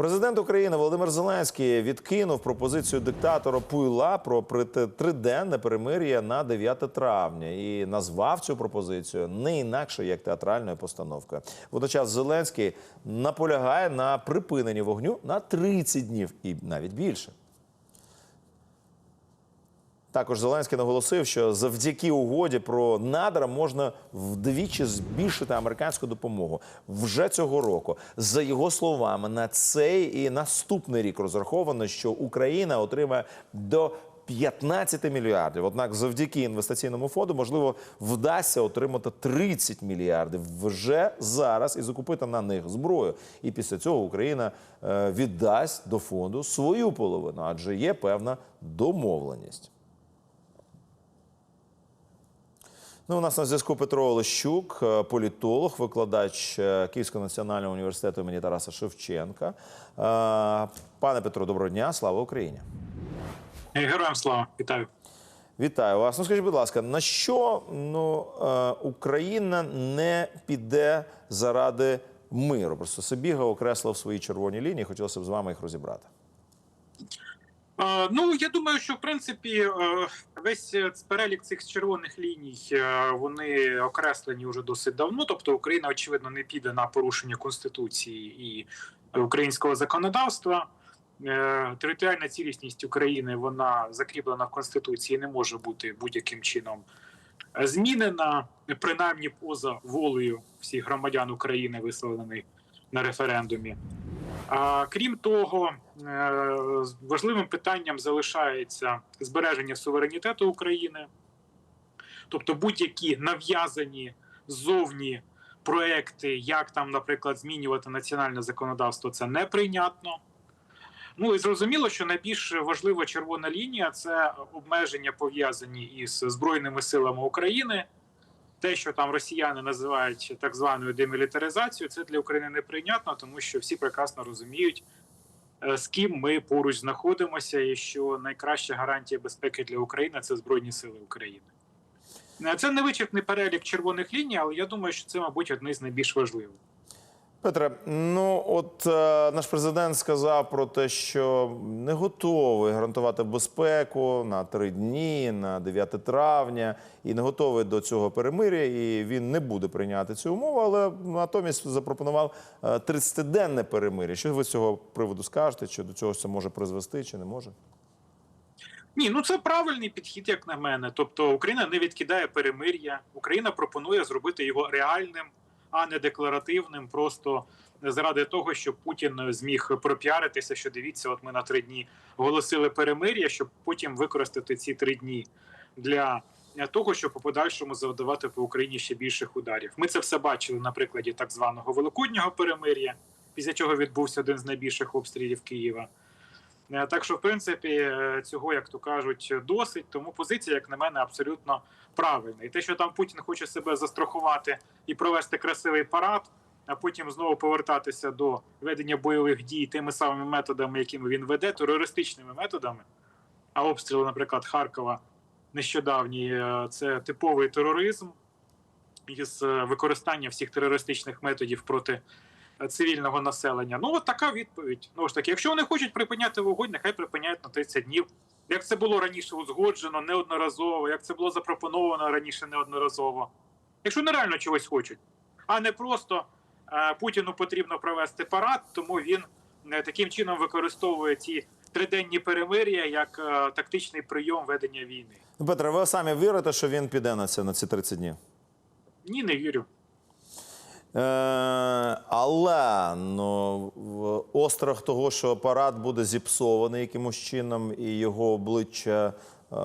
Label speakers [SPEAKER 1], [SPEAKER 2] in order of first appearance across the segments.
[SPEAKER 1] Президент України Володимир Зеленський відкинув пропозицію диктатора Пуйла про триденне перемир'я на 9 травня і назвав цю пропозицію не інакше як театральною постановкою. Водночас Зеленський наполягає на припиненні вогню на 30 днів і навіть більше. Також Зеленський наголосив, що завдяки угоді про надра можна вдвічі збільшити американську допомогу вже цього року. За його словами, на цей і наступний рік розраховано, що Україна отримає до 15 мільярдів. Однак, завдяки інвестиційному фонду, можливо, вдасться отримати 30 мільярдів вже зараз і закупити на них зброю. І після цього Україна е, віддасть до фонду свою половину, адже є певна домовленість. Ну, у нас на зв'язку Петро Олещук, е, політолог, викладач е, Київського національного університету імені Тараса Шевченка. Е, Пане Петро, доброго дня, слава Україні!
[SPEAKER 2] Героям слава, вітаю.
[SPEAKER 1] Вітаю вас. Ну скажіть, будь ласка, на що ну, Україна не піде заради миру? Просто Сибіга окреслив свої червоні лінії. Хотілося б з вами їх розібрати.
[SPEAKER 2] Е, Ну я думаю, що в принципі е, весь перелік цих червоних ліній е, вони окреслені вже досить давно. Тобто Україна очевидно не піде на порушення конституції і українського законодавства. Територіальна цілісність України вона закріплена в конституції, не може бути будь-яким чином змінена, принаймні поза волею всіх громадян України, висловлених на референдумі. Крім того, е, важливим питанням залишається збереження суверенітету України, тобто будь-які нав'язані ззовні проекти, як там, наприклад, змінювати національне законодавство, це неприйнятно. Ну і зрозуміло, що найбільш важлива червона лінія це обмеження пов'язані із збройними силами України. Те, що там росіяни називають так званою демілітаризацією, це для України неприйнятно, тому що всі прекрасно розуміють, е, з ким ми поруч знаходимося, і що найкраща гарантія безпеки для України це Збройні Сили України. Е, Це не вичерпний перелік червоних ліній, але я думаю, що це, мабуть, одне з найбільш важливих.
[SPEAKER 1] Петре, ну от е, наш президент сказав про те, що не готовий гарантувати безпеку на три дні, на 9 травня, і не готовий до цього перемир'я, і він не буде прийняти цю умову, але натомість запропонував е, 30-денне перемир'я. Що ви з цього приводу скажете? Чи до цього це може призвести, чи не може?
[SPEAKER 2] Ні, ну це правильний підхід, як на мене. Тобто Україна не відкидає перемир'я, Україна пропонує зробити його реальним, а не декларативним, просто заради того, щоб Путін зміг пропіаритися, що дивіться, от ми на три дні оголосили перемир'я, щоб потім використати ці три дні для того, щоб у подальшому завдавати по Україні ще більших ударів. Ми це все бачили на прикладі так званого великоднього перемир'я, після чого відбувся один з найбільших обстрілів Києва. Е, Так що, в принципі, е, цього, як то кажуть, досить. Тому позиція, як на мене, абсолютно правильна. І те, що там Путін хоче себе застрахувати і провести красивий парад, а потім знову повертатися до ведення бойових дій тими самими методами, якими він веде, терористичними методами. А обстріли, наприклад, Харкова нещодавні е, це типовий тероризм із е, використанням всіх терористичних методів проти е, цивільного населення. Ну, от така відповідь. Ну ж таки, якщо вони хочуть припиняти вогонь, нехай припиняють на 30 днів. Як це було раніше узгоджено неодноразово, як це було запропоновано раніше неодноразово. Якщо нереально чогось хочуть, а не просто е, Путіну потрібно провести парад, тому він е, таким чином використовує ці триденні перемир'я як е, тактичний прийом ведення війни.
[SPEAKER 1] Ну, Петре, ви самі вірите, що він піде на це на ці 30 днів?
[SPEAKER 2] Ні, не вірю.
[SPEAKER 1] Е, але ну, острах того, що апарат буде зіпсований якимось чином, і його обличчя е,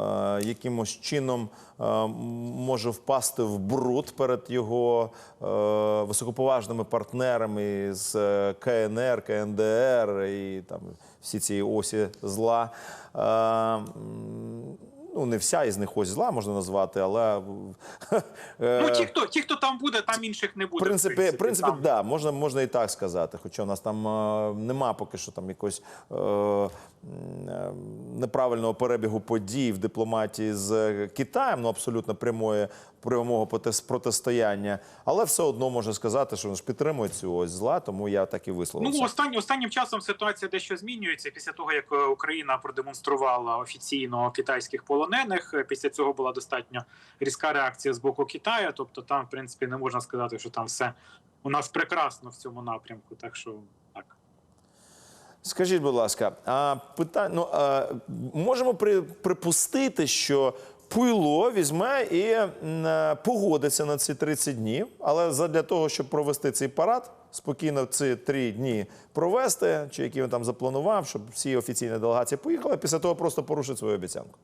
[SPEAKER 1] якимось чином е, може впасти в бруд перед його високоповажними партнерами з КНР, КНДР і там всі ці осі зла. Ну, не вся із них ось зла можна назвати, але е,
[SPEAKER 2] Ну, ті, хто ті, хто там буде, там інших не буде.
[SPEAKER 1] принципі, в принципі,
[SPEAKER 2] там.
[SPEAKER 1] да, можна, можна і так сказати. Хоча у нас там е, нема поки що там якогось е, е, неправильного перебігу подій в дипломатії з Китаєм, ну абсолютно прямої прямого протистояння, але все одно можна сказати, що вони ж підтримують цю ось зла, тому я так і висловився.
[SPEAKER 2] Ну останнім останнім часом ситуація дещо змінюється після того, як е, Україна продемонструвала офіційно китайських полонених. е, Після цього була достатньо різка реакція з боку Китаю. Тобто, там, в принципі, не можна сказати, що там все у нас прекрасно в цьому напрямку. Так що так.
[SPEAKER 1] Скажіть, будь ласка, а питання, ну, а, можемо при, припустити, що Пуйло візьме і е, погодиться на ці 30 днів, але задля того, щоб провести цей парад, спокійно ці три дні провести, чи які він там запланував, щоб всі офіційні делегації поїхали, після того просто порушить свою обіцянку.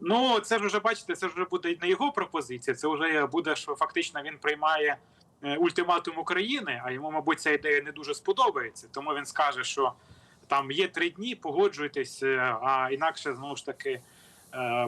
[SPEAKER 2] Ну це ж вже бачите, це вже буде не його пропозиція. Це вже буде, що фактично він приймає е, ультиматум України, а йому, мабуть, ця ідея не дуже сподобається. Тому він скаже, що там є три дні, погоджуйтесь, е, а інакше знову ж таки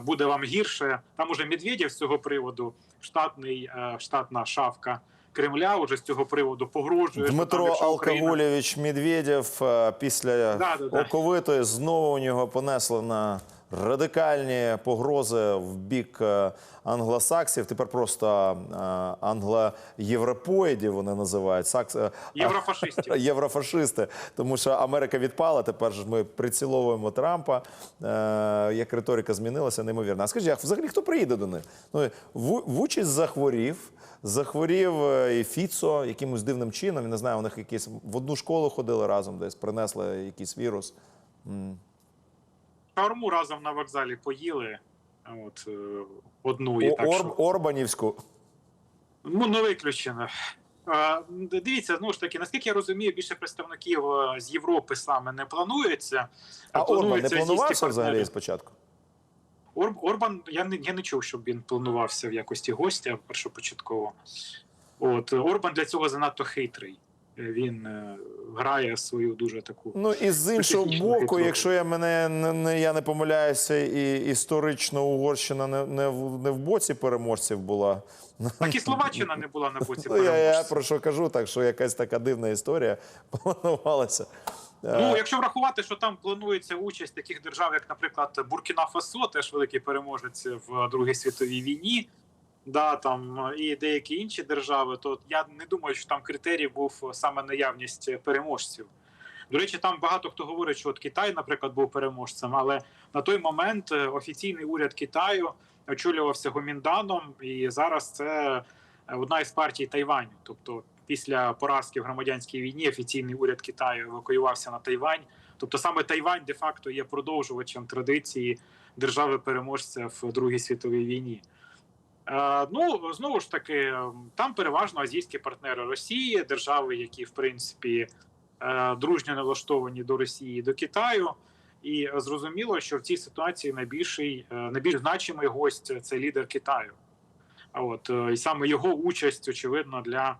[SPEAKER 2] буде вам гірше. Там уже Медведєв з цього приводу, штатний е, штатна шавка Кремля, уже з цього приводу погрожує. що
[SPEAKER 1] Дмитро
[SPEAKER 2] там, Алкоголєвич Україна-
[SPEAKER 1] Медведєв е, після
[SPEAKER 2] Да, да, да.
[SPEAKER 1] оковитої знову у нього понесли на радикальні погрози в бік е, англосаксів. Тепер просто е, англоєвропоїдів вони називають сакс е,
[SPEAKER 2] Єврофашистів.
[SPEAKER 1] єврофашисти, тому що Америка відпала. Тепер ж ми приціловуємо Трампа. Як риторика змінилася, неймовірно. А скажіть, а взагалі хто приїде до них? Ну Ву- Вучич захворів. Захворів і Фіцо якимось дивним чином. Я не знаю, у них якісь в одну школу ходили разом, десь принесли якийсь вірус.
[SPEAKER 2] Шаурму разом на вокзалі поїли. От е, одну і
[SPEAKER 1] О-
[SPEAKER 2] так
[SPEAKER 1] Ор-
[SPEAKER 2] що.
[SPEAKER 1] Орбанівську.
[SPEAKER 2] Ну, не виключено. Дивіться, знову ж таки, наскільки я розумію, більше представників е, з Європи саме не планується.
[SPEAKER 1] А Орбан не планувався взагалі спочатку?
[SPEAKER 2] Ор, Орбан, я не, я не чув, щоб він планувався в якості гостя першопочатково. От Орбан для цього занадто хитрий. Е, Він е, грає свою дуже таку.
[SPEAKER 1] Ну і з іншого боку,
[SPEAKER 2] хитро.
[SPEAKER 1] якщо я мене не, не я не помиляюся, і історично Угорщина не, не, в, не в боці переможців була.
[SPEAKER 2] Так і Словаччина не була на боці
[SPEAKER 1] Ну, я, я про що кажу, так що якась така дивна історія планувалася. Е,
[SPEAKER 2] Ну, якщо врахувати, що там планується участь таких держав, як, наприклад, Буркіна Фасо, теж великий переможець в Другій світовій війні, да, там і деякі інші держави, то я не думаю, що там критерій був саме наявність переможців. До речі, там багато хто говорить, що от Китай, наприклад, був переможцем, але на той момент е, офіційний уряд Китаю очолювався Гомінданом, і зараз це одна із партій Тайваню. Тобто, після поразки в громадянській війні офіційний уряд Китаю евакуювався на Тайвань. Тобто саме Тайвань де-факто є продовжувачем традиції держави-переможця в Другій світовій війні. Е, ну знову ж таки, е, там переважно азійські партнери Росії, держави, які в принципі е, дружньо налаштовані до Росії до Китаю. І зрозуміло, що в цій ситуації найбільший е, найбільш значимий гость це лідер Китаю. А от і саме його участь, очевидно, для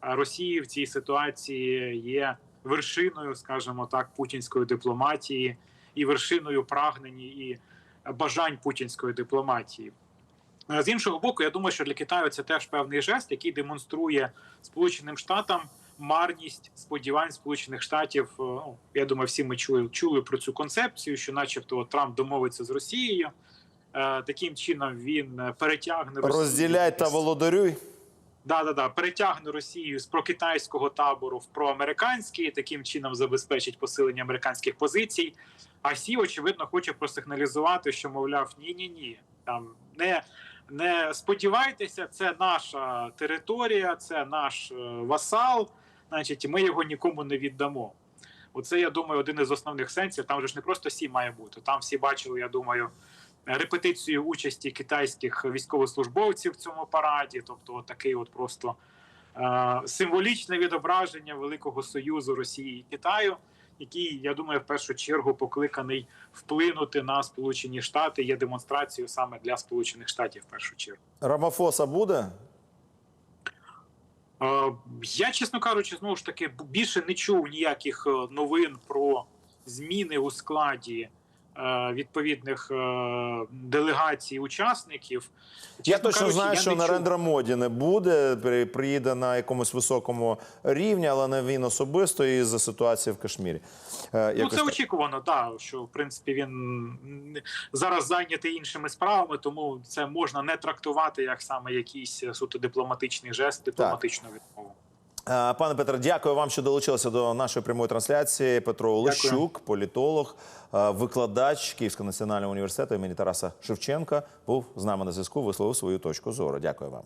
[SPEAKER 2] Росії в цій ситуації є вершиною, скажімо так, путінської дипломатії і вершиною прагнень і бажань путінської дипломатії. Е, З іншого боку, я думаю, що для Китаю це теж певний жест, який демонструє Сполученим Штатам марність сподівань Сполучених Штатів. Е, Ну, я думаю, всі ми чули, чули про цю концепцію, що, начебто, Трамп домовиться з Росією. Е, Таким чином він перетягне Росію
[SPEAKER 1] Розділяй та
[SPEAKER 2] з-
[SPEAKER 1] володарюй.
[SPEAKER 2] Да, да, да, перетягне Росію з прокитайського табору в проамериканський, таким чином забезпечить посилення американських позицій. А Сі, очевидно, хоче просигналізувати, що мовляв, ні, ні, ні, там не, не сподівайтеся, це наша територія, це наш е, васал. Значить, ми його нікому не віддамо. Оце, я думаю, один із основних сенсів. Там же ж не просто Сі має бути. Там всі бачили, я думаю, репетицію участі китайських військовослужбовців в цьому параді, тобто такий от просто е, символічне відображення Великого Союзу Росії і Китаю, який, я думаю, в першу чергу покликаний вплинути на Сполучені Штати, є демонстрацією саме для Сполучених Штатів в першу чергу.
[SPEAKER 1] Рамафоса буде?
[SPEAKER 2] Я, чесно кажучи, знову ж таки більше не чув ніяких е, новин про зміни у складі відповідних е, делегацій учасників.
[SPEAKER 1] Я точно
[SPEAKER 2] кажучи,
[SPEAKER 1] знаю,
[SPEAKER 2] я
[SPEAKER 1] що на рендер-моді не буде. при- Приїде на якомусь високому рівні, але не він особисто і за ситуації в Кашмірі. Е,
[SPEAKER 2] Ну, це
[SPEAKER 1] так.
[SPEAKER 2] очікувано, так, що в принципі він зараз зайнятий іншими справами, тому це можна не трактувати як саме якийсь суто дипломатичний жест, дипломатичну відмову.
[SPEAKER 1] Е, Пане Петре, дякую вам, що долучилися до нашої прямої трансляції. Петро Олещук, політолог, е, викладач Київського національного університету імені Тараса Шевченка, був з нами на зв'язку. Висловив свою точку зору. Дякую вам.